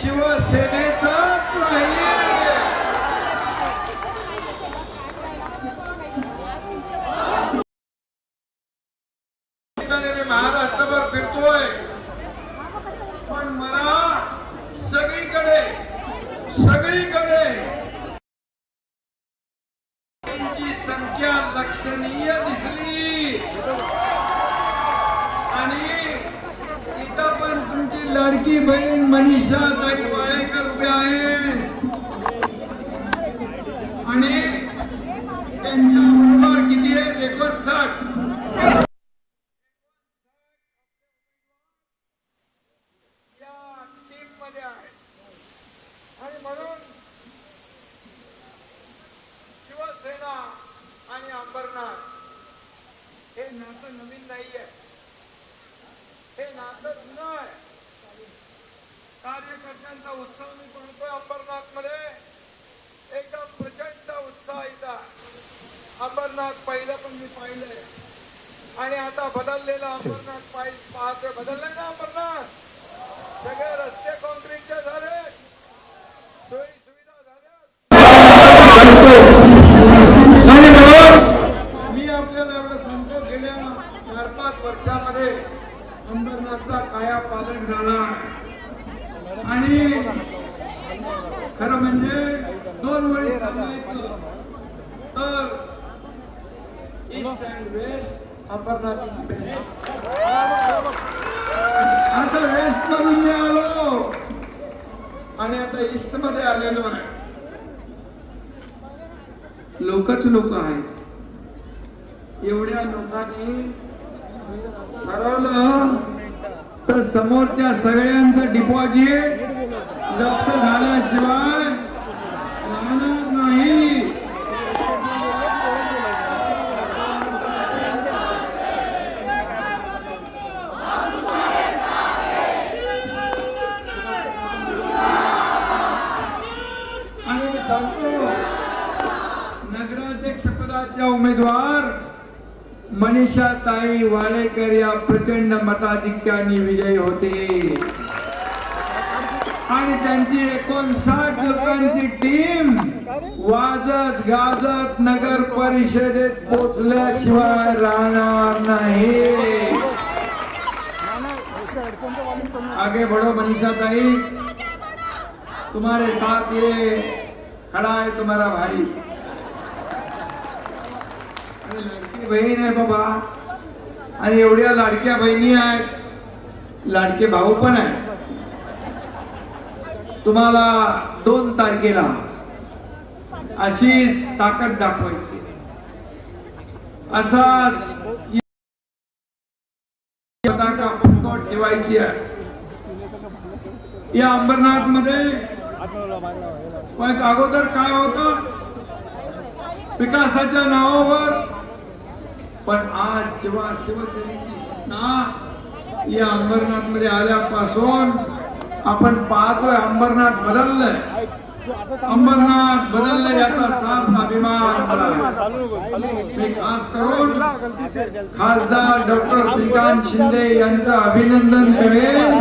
Cristiúma, वर्षामध्ये अंबरनाथचा काया पालन झाला. आणि खरं म्हणजे दोन वेळी सांगायचं तर ईस्ट अँड वेस्ट अंबरनाथ आता वेस्ट मधून आलो. आणि आता ईस्टमध्ये आलेलो आहे. लोकच लोक आहेत. एवढ्या लोकांनी ठरवलं तर समोरच्या सगळ्यांचं डिपॉझिट जप्त झाल्याशिवाय राहणार नाही आणि मी सांगतो नगराध्यक्ष पदाच्या उमेदवार मनीषा ताई वाळेकर या प्रचंड मताधिक्याने विजयी होते. आणि त्यांची एकोणसाठ लोकांची टीम वाजत गाजत नगर परिषदेत पोचल्याशिवाय राहणार नाही. आगे बढ़ो मनीषा ताई. तुम्हारे साथ ये खड़ा है तुम्हारा भाई. लाडकी बहीण आहे बाबा. आणि एवढ्या लाडक्या बहिणी आहेत. लाडके भाऊ पण आहे तुम्हाला दोन तारखेला अशी ताकद दाखवायची. असाच पताका ठेवायची आहे. या अंबरनाथमध्ये पण अगोदर काय होत? विकासाच्या नावावर पण आज जेव्हा शिवसेनेची सत्ता या अंबरनाथमध्ये आल्यापासून आपण पाहतोय अंबरनाथ बदललंय. अंबरनाथ बदललं याचा सार्थ अभिमान मी खास करून खासदार डॉक्टर श्रीकांत शिंदे यांचं अभिनंदन करेन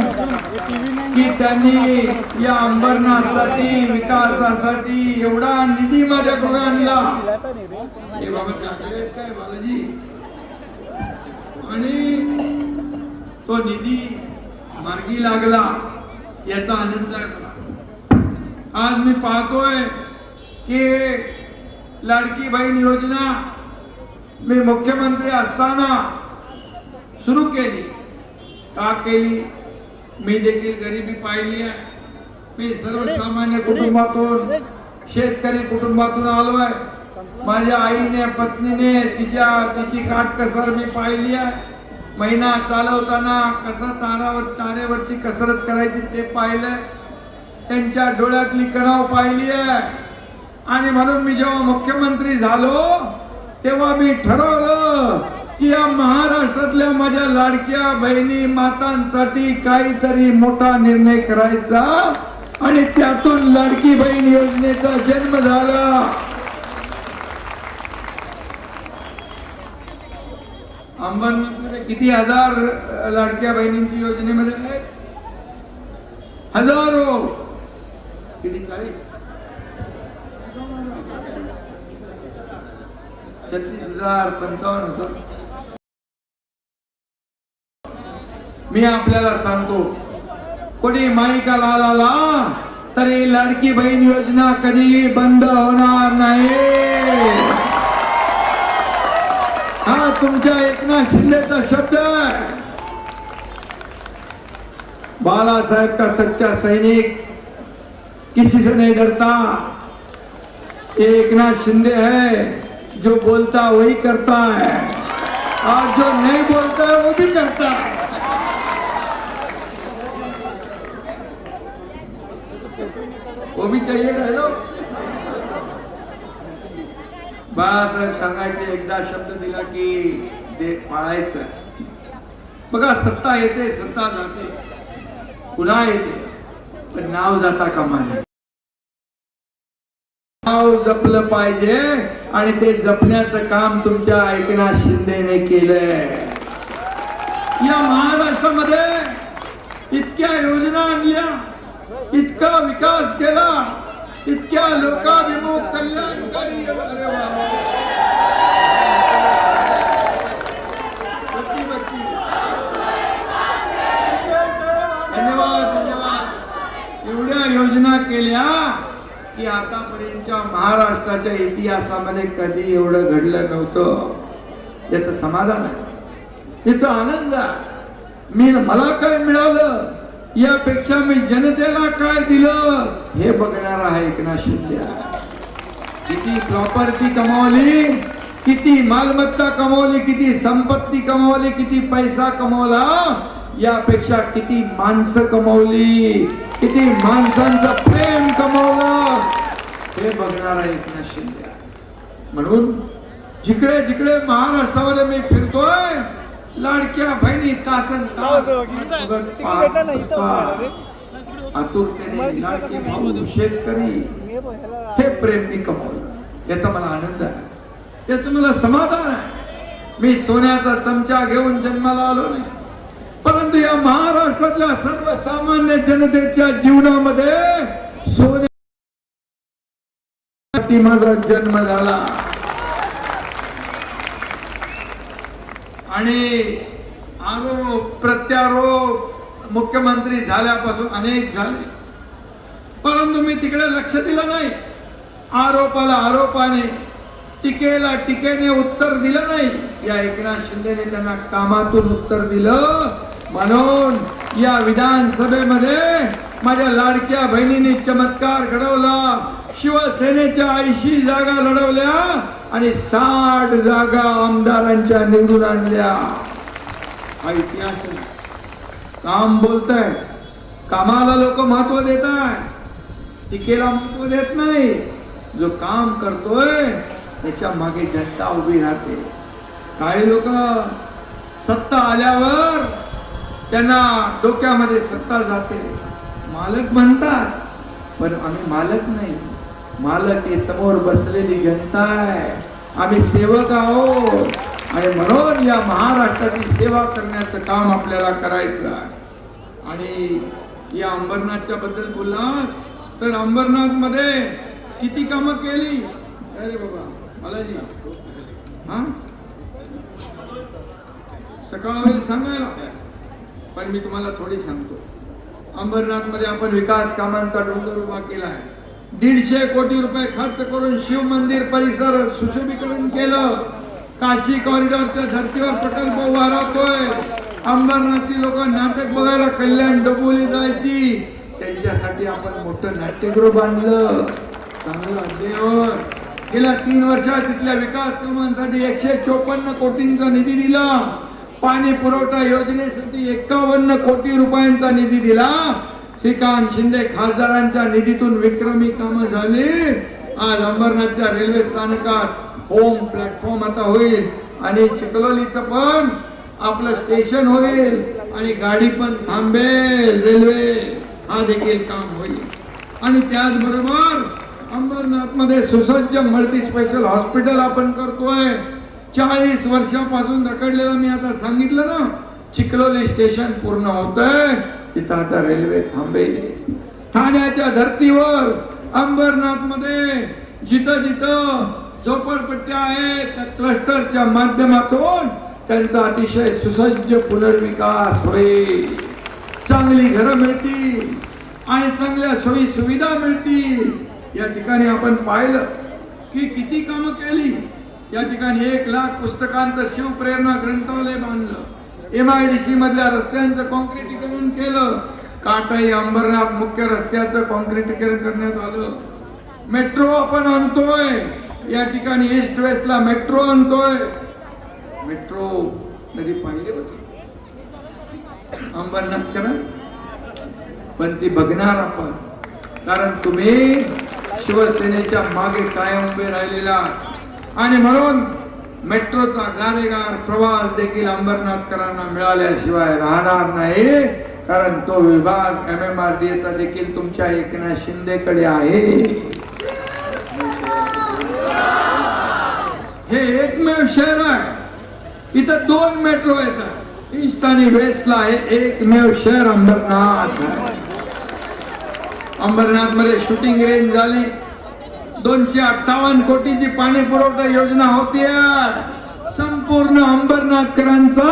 की त्यांनी या अंबरनाथसाठी विकासासाठी एवढा निधी माझ्याकडे आणला. हे बाबा काय बालाजी? तो निधी मार्गी लागला याचा आनंद आज मी पाहतोय की लाडकी बहीण योजना मी मुख्यमंत्री असताना सुरू केली. का केली? मी देखील गरिबी पाहिली आहे. मी सर्वसामान्य कुटुंबातून शेतकरी कुटुंबातून आलोय. माझ्या आईने पत्नीने तिच्या तिची काटकसर मी पाहिली आहे. महिना चालवताना कसं तारावर तारेवरची कसरत करायची ते पाहिलंय त्यांच्या डोळ्यातली कणाव पाहिली आहे आणि म्हणून मी जेव्हा मुख्यमंत्री झालो तेव्हा मी ठरवलं की या महाराष्ट्रातल्या माझ्या लाडक्या बहिणी मातांसाठी काहीतरी मोठा निर्णय करायचा आणि त्यातून लाडकी बहीण योजनेचा जन्म झाला. अंबरनाथमध्ये किती हजार लाडक्या बहिणींची योजनेमध्ये आहेत? हजारो. चाळीस? छत्तीस हजार पंचावन्न हजार मी आपल्याला सांगतो कोणी माईका लाला तरी लाडकी बहीण योजना कधी बंद होणार नाही. तुमच्या एकनाथ शिंदेचा शब्द आहे बालासाहेब का सच्चा सैनिक किसी से नहीं डरता। ये एकनाथ शिंदे है जो बोलता वही करता है। और जो नहीं बोलता है, वो भी करता है। वो भी चाहिए ना लोग बाळासाहेब सांगायचे एकदा शब्द दिला की ते पाळायचं. बघा सत्ता येते सत्ता जाते. पुन्हा येते. पण नाव जाता कामा नये. नाव जपलं पाहिजे आणि ते जपण्याचं काम तुमच्या एकनाथ शिंदेने केलंय. या महाराष्ट्रामध्ये इतक्या योजना आणल्या इतका विकास केला इतक्या लोकाभिमुख कल्याणकारी धन्यवाद धन्यवाद. एवढ्या योजना केल्या की आतापर्यंतच्या महाराष्ट्राच्या इतिहासामध्ये कधी एवढं घडलं नव्हतं याच समाधान आहे. याचा आनंद आहे. मी मला काय मिळालं. यापेक्षा मी जनतेला काय दिलं? हे बघणार आहे एकनाथ शिंदे. किती प्रॉपर्टी कमावली किती मालमत्ता कमावली किती संपत्ती कमावली किती पैसा कमावला यापेक्षा किती माणसं कमावली किती माणसांचं प्रेम कमावलं. हे बघणार आहे एकनाथ शिंदे. म्हणून जिकडे जिकडे महाराष्ट्रामध्ये मी फिरतोय लाडक्या बहिणी तासन. आतुरतेने लाडके भाऊ शेतकरी हे प्रेम मी कमवलं. याचा मला आनंद आहे. याचं मला समाधान आहे. मी सोन्याचा चमचा घेऊन जन्माला आलो नाही. परंतु या महाराष्ट्रातल्या सर्वसामान्य जनतेच्या जीवनामध्ये सोन्या माझा जन्म झाला. आणि आरोप प्रत्यारोप मुख्यमंत्री झाल्यापासून अनेक झाले. परंतु मी तिकडे लक्ष दिलं नाही. आरोपाला आरोपाने टीकेला टीकेने उत्तर दिलं नाही. या एकनाथ शिंदेने त्यांना कामातून उत्तर दिलं. म्हणून या विधानसभेमध्ये माझ्या लाडक्या बहिणीने चमत्कार घडवला. शिवसेनेच्या ऐंशी जागा लढवल्या. आणि साठ जागा आमदारांच्या निवडून आणल्या. हा इतिहास काम बोलतय. कामाला लोक महत्त्व देत आहे टीकेला महत्त्व देत नाही. जो काम करतोय त्याच्यामागे जनता उभी राहते. काही लोक सत्ता आल्यावर त्यांना डोक्यामध्ये सत्ता जाते. मालक म्हणतात पण आम्ही मालक नाही. मालकी समोर बसलेली जनता आहे. आम्ही सेवक आहोत. आणि म्हणून या महाराष्ट्राची सेवा करण्याचं काम आपल्याला करायचं आहे. आणि या अंबरनाथच्या बद्दल बोललात. तर अंबरनाथमध्ये किती कामं केली? अरे बाबा बालाजी. हा? सकाळ होईल सांगायला. पण मी तुम्हाला थोडी सांगतो. अंबरनाथमध्ये आपण विकास कामांचा डोंगर उभा केला आहे. दीडशे कोटी रुपये खर्च करून शिव मंदिर परिसर सुशोभीकरण केलं. काशी कॉरिडॉरच्या धर्तीवर प्रकल्प उभा राहतोय. अंबरनाथची लोक नाटक बघायला कल्याण डबोली जायची. त्यांच्यासाठी आपण मोठं नाट्यगृह बांधलं. चांगलं अद्ययावत गेल्या तीन वर्षात तिथल्या विकास कामांसाठी एकशे चोपन्न कोटींचा निधी दिला. पाणी पुरवठा योजनेसाठी एकावन्न कोटी रुपयांचा निधी दिला. श्रीकांत शिंदे खासदारांच्या निधीतून विक्रमी कामं झाली. आज अंबरनाथच्या रेल्वे स्थानकात होम प्लॅटफॉर्म आता होईल. आणि चिखलोलीचं पण आपलं स्टेशन होईल. आणि गाडी पण थांबेल. रेल्वे हा देखील काम होईल. आणि त्याचबरोबर अंबरनाथमध्ये सुसज्ज मल्टी स्पेशल हॉस्पिटल आपण करतोय. चाळीस वर्षापासून रखडलेलं मी आता सांगितलं ना चिखलोली स्टेशन पूर्ण होतंय. तिथं आता रेल्वे थांबेल ठाण्याच्या धर्तीवर अंबरनाथमध्ये जिथं जिथं झोपडपट्ट्या आहेत त्या क्लस्टरच्या माध्यमातून त्यांचा अतिशय सुसज्ज पुनर्विकास होईल. चांगली घरं मिळतील आणि चांगल्या सोयी सुविधा मिळतील. या ठिकाणी आपण पाहिलं की किती कामं केली. या ठिकाणी एक लाख पुस्तकांचं शिवप्रेरणा ग्रंथालय बांधलं. एम आय डी सी मधल्या रस्त्यांचं कॉन्क्रिटीकरण केलं. काटाई अंबरनाथ मुख्य रस्त्याचं कॉन्क्रिटीकरण करण्यात आलं. मेट्रो आपण आणतोय. या ठिकाणी ईस्ट वेस्टला मेट्रो आणतोय. मेट्रो कधी पाहिले होते? अंबरनाथ करा पण ती बघणार आपण. कारण तुम्ही शिवसेनेच्या मागे कायम उभे राहिलेला आणि म्हणून मेट्रोचा गारेगार प्रवास देखील अंबरनाथकरांना मिळाल्याशिवाय राहणार नाही कारण तो विभाग एम एम आर डी चा देखील तुमच्या एकनाथ शिंदेकडे आहे. हे एकमेव शहर आहे. इथं दोन मेट्रो येतात. ईस्ट आणि वेस्टला हे एकमेव शहर अंबरनाथ अंबरनाथमध्ये शूटिंग रेंज झाली. दोनशे अठ्ठावन्न कोटीची पाणी पुरवठा योजना होती संपूर्ण अंबरनाथकरांचा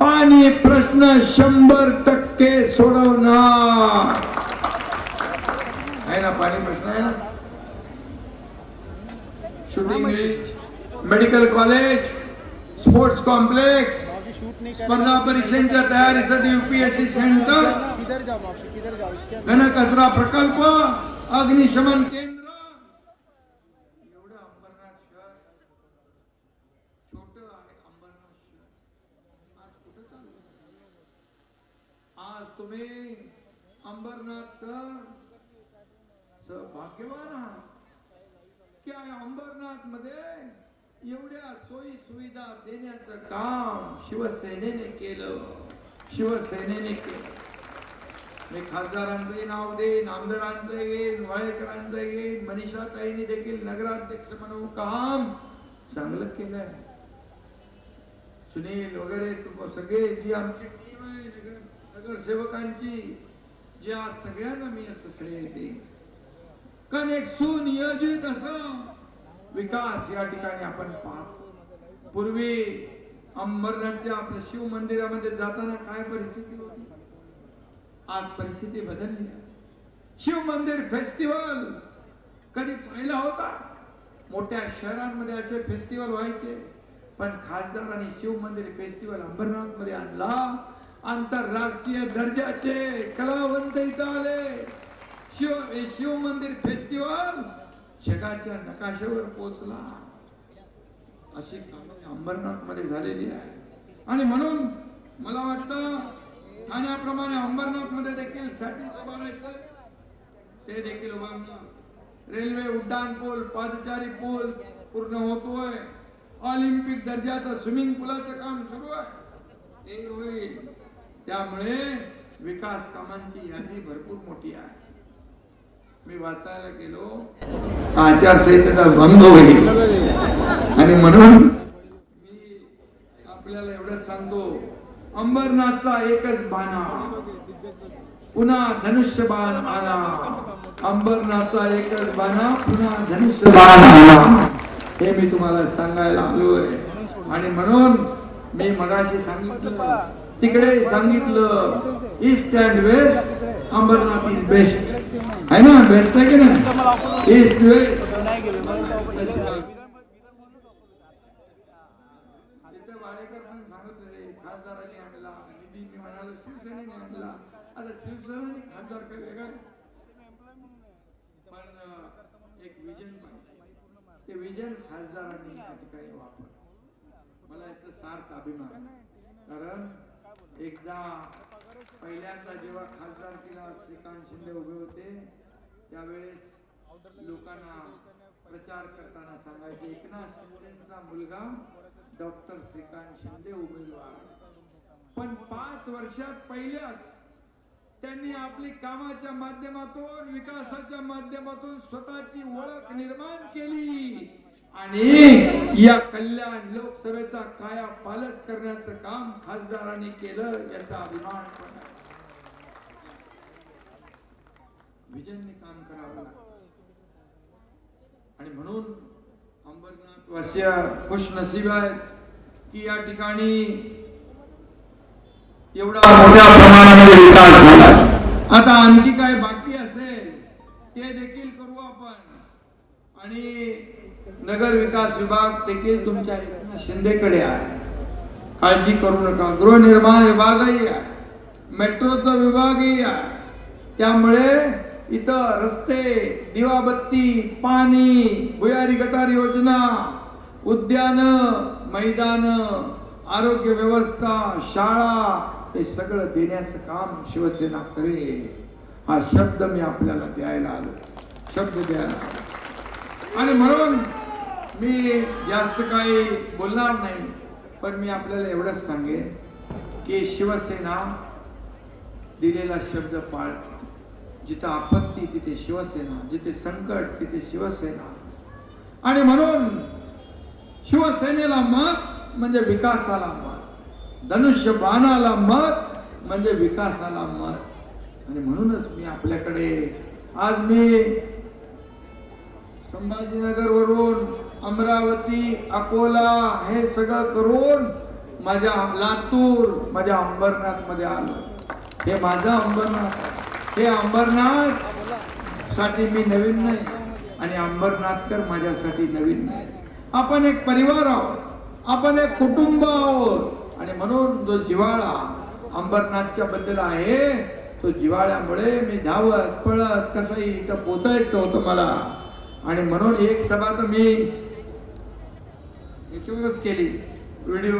पाणी प्रश्न शंभर टक्के सोडवणार. आहे ना पाणी प्रश्न आहे ना? Shooting range medical college sports complex स्पर्धा परीक्षांच्या तयारीसाठी युपीएससी सेंटर इसके घनकचरा प्रकल्प अग्निशमन केंद्र एवढं अंबरनाथ शहर छोट आहे अंबरनाथ शहर आज कुठं चाललं आज तुम्ही अंबरनाथ भाग्यवान आहात. की अंबरनाथमध्ये एवढ्या सोयी सुविधा देण्याचं काम शिवसेनेने केलं? शिवसेनेने केलं. मी खासदारांचंही नाव देईन आमदारांचं येईन वाळेकरांचं येईन मनीषाताईने देखील नगराध्यक्ष म्हणून काम चांगलं केलंय. सुनील वगैरे सगळे जी आमची टीम आहे नगर नगरसेवकांची जी आज सगळ्यांना मी याचं श्रेय देईन. कारण एक सुनियोजित असं विकास या ठिकाणी आपण पाहतो. पूर्वी अंबरनाथच्या आपल्या शिव मंदिरामध्ये जाताना काय परिस्थिती होती? आज परिस्थिती बदलली शिव मंदिर फेस्टिवल कधी पाहिला होता? मोठ्या शहरांमध्ये असे फेस्टिवल व्हायचे पण खासदारांनी शिव मंदिर फेस्टिवल अंबरनाथमध्ये आणला. आंतरराष्ट्रीय दर्जाचे कलावंत इथं आले. शिव शिव मंदिर फेस्टिवल जगाच्या नकाशावर पोहोचला. अशी कामे अंबरनाथमध्ये झालेली आहे. आणि म्हणून मला वाटतं ठाण्याप्रमाणे अंबरनाथमध्ये देखील साठी उभारायचं ते देखील उभारणं रेल्वे उड्डाण पूल पादचारी पूल पूर्ण होतोय. ऑलिम्पिक दर्जाचं स्विमिंग पुलाचं काम सुरू आहे. ते होईल. त्यामुळे विकास कामांची यादी भरपूर मोठी आहे. मी वाचायला गेलो. आचारसंहितेचा भंग होईल. आणि म्हणून मी आपल्याला एवढंच सांगतो अंबरनाथचा एकच बाणा. पुन्हा धनुष्य बाण आला. अंबरनाथचा एकच बाणा पुन्हा धनुष्य बाण आला. हे मी तुम्हाला सांगायला आलोय. आणि म्हणून मी मगाशी सांगितलं तिकडे सांगितलं east and west Ambarnath is best आहे ना बेस्ट आहे की नाही? वाडेकर पण सांगत होते खासदारांनी आणला निधी मी म्हणालो शिवसेनेने आणला. आता शिवसेनेने खासदार वेगळा पण एक विजन पाहिजे. ते विजन खासदारांनी या ठिकाणी वापर मला याचा सार्थ अभिमान आहे. कारण एकदा पहिल्यांदा जेव्हा खासदार केला श्रीकांत शिंदे उभे होते त्यावेळेस लोकांना प्रचार करताना सांगायचे एकनाथ शिंदेचा मुलगा डॉक्टर श्रीकांत शिंदे उमेदवार. पण पाच वर्षात पहिल्याच त्यांनी आपली कामाच्या माध्यमातून विकासाच्या माध्यमातून स्वतःची ओळख निर्माण केली. आणि या कल्याण लोकसभेचा काया पालट करण्याचं काम खासदारांनी केलं याचा अभिमान पण आहे. विजनने काम करावं लागतं. आणि म्हणून अंबरनाथ वासिया खुश नसीब आहेत की या ठिकाणी एवढा मोठ्या प्रमाणामध्ये विकास झाला. आता आणखी काय बाकी असेल ते देखील करू आपण. आणि नगर विकास विभाग देखील तुमच्या शिंदेकडे आहे. काळजी करू नका. गृहनिर्माण विभागही आहे. मेट्रोचा विभागही आहे. त्यामुळे इथं रस्ते दिवाबत्ती पाणी भुयारी गटार योजना उद्यान मैदान आरोग्य व्यवस्था शाळा हे सगळं देण्याचं काम शिवसेना करेल. हा शब्द मी आपल्याला द्यायला आलो. शब्द द्यायला आलो. आणि म्हणून मी जास्त काही बोलणार नाही पण मी आपल्याला एवढंच सांगेन की शिवसेना दिलेला शब्द पाळते. जिथं आपत्ती तिथे शिवसेना जिथे संकट तिथे शिवसेना. आणि म्हणून शिवसेनेला मत म्हणजे विकासाला मत. धनुष्य बाणाला मत म्हणजे विकासाला मत. आणि म्हणूनच मी आपल्याकडे आज मी संभाजीनगर वरून अमरावती अकोला हे सगळं करून माझ्या लातूर माझ्या अंबरनाथमध्ये आलो. हे माझं अंबरनाथ आहे. हे अंबरनाथसाठी मी नवीन नाही आणि अंबरनाथकर माझ्यासाठी नवीन नाही. आपण एक परिवार आहोत. आपण एक कुटुंब आहोत. आणि म्हणून जो जिव्हाळा अंबरनाथच्या बद्दल आहे तो जिव्हाळ्यामुळे मी धावत पळत कसंही इथं पोचायचं होतं मला. आणि म्हणून एक सभा तर मी याच्यावरच केली. व्हिडिओ.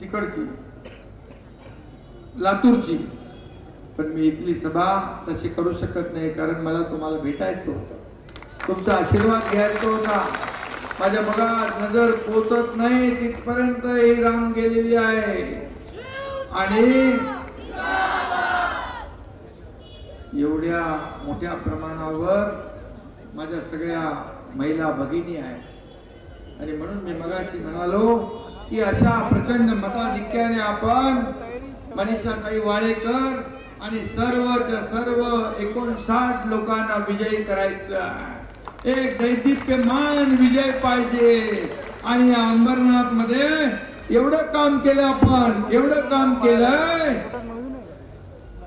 तिकडची. लातूरची. पण मी इथली सभा तशी करू शकत नाही कारण मला तुम्हाला भेटायचं होतं. तुमचा आशीर्वाद घ्यायचा होता. माझ्या बघा नजर पोचत नाही तिथपर्यंत ही राम गेलेली आहे. आणि एवढ्या मोठ्या प्रमाणावर माझ्या सगळ्या महिला भगिनी आहेत. आणि म्हणून मी मगाशी म्हणालो की अशा प्रचंड मताधिक्याने आपण मनीषाताई वाळेकर आणि सर्वच्या सर्व एकोणसाठ लोकांना विजयी करायचं एक दैदिप्यमान विजय पाहिजे. आणि या अंबरनाथमध्ये एवढं काम केलं आपण एवढं काम केलंय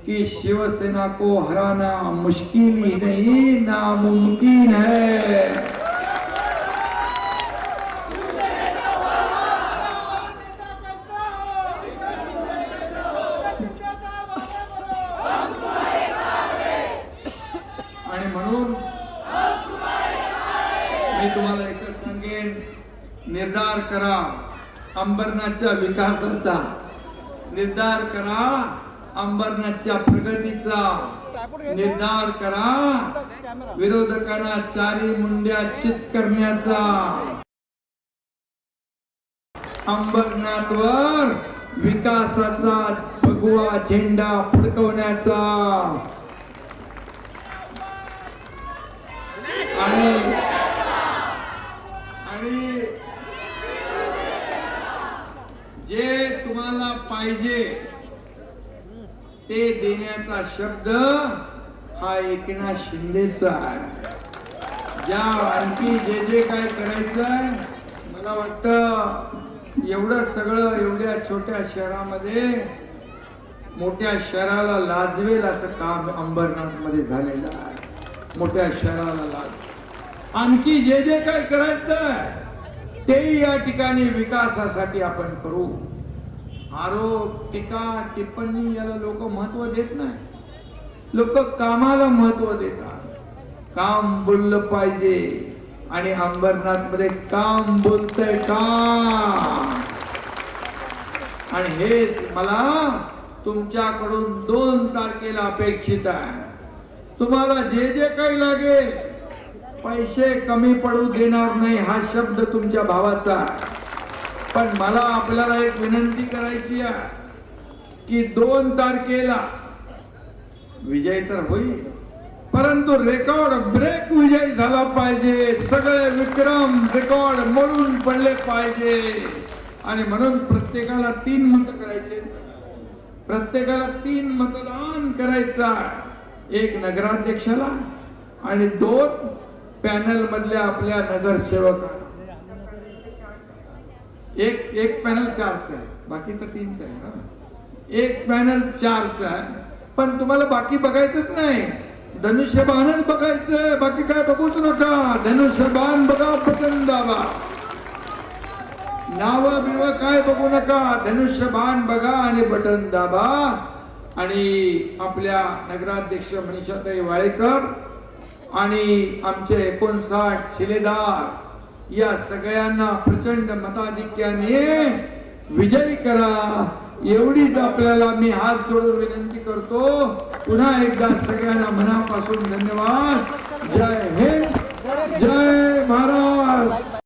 कि शिवसेना को हराना मुश्किल ही नहीं नामुमकिन है आणि म्हणून मी तुम्हाला एकच सांगेन निर्धार करा. अंबरनाथच्या विकासाचा. निर्धार करा. अंबरनाथच्या प्रगतीचा. निर्धार करा. विरोधकांना चारी मुंड्या चित करण्याचा. अंबरनाथवर विकासाचा भगवा झेंडा फडकवण्याचा. आणि जे तुम्हाला पाहिजे ते देण्याचा शब्द हा एकनाथ शिंदेचा आहे. ज्या आणखी जे जे काय करायचं आहे मला वाटतं एवढं सगळं एवढ्या छोट्या शहरामध्ये मोठ्या शहराला लाजवेल असं काम अंबरनाथमध्ये झालेलं आहे. मोठ्या शहराला लाज. आणखी जे जे काय करायचं आहे तेही या ठिकाणी विकासासाठी आपण करू. आरोप टीका टिप्पणी याला लोक महत्त्व देत नाही. लोक कामाला महत्त्व देतात. काम बोललं पाहिजे आणि अंबरनाथमध्ये काम बोलतय काम. आणि हेच मला तुमच्याकडून दोन तारखेला अपेक्षित आहे. तुम्हाला जे जे काही लागेल पैसे कमी पडू देणार नाही हा शब्द तुमच्या भावाचा. पण मला आपल्याला एक विनंती करायची आहे की दोन तारखेला विजय तर होईल परंतु रेकॉर्ड ब्रेक विजय झाला पाहिजे. सगळे विक्रम रेकॉर्ड मोडून पडले पाहिजे. आणि म्हणून प्रत्येकाला तीन मत करायचे. प्रत्येकाला तीन मतदान करायचं एक नगराध्यक्षाला आणि दोन पॅनल मधल्या आपल्या नगरसेवकांना. एक एक पॅनल चारचा आहे. बाकी तर तीनचा आहे ना? एक पॅनल चारचा आहे. पण तुम्हाला बाकी बघायचंच नाही. धनुष्यबाणच बघायचंय. बाकी काय बघूच नका. धनुष्यबाण बघा बटन दाबा नाव बिव काय बघू नका. धनुष्यबाण बघा आणि बटन दाबा आणि आपल्या नगराध्यक्ष मनीषाताई वाळेकर आणि आमचे एकोणसाठ शिलेदार या सगळ्यांना प्रचंड मताधिक्याने विजयी करा. एवढीच आपल्याला मी हात जोडून विनंती करतो. पुन्हा एकदा सगळ्यांना मनापासून धन्यवाद. जय हिंद. जय महाराज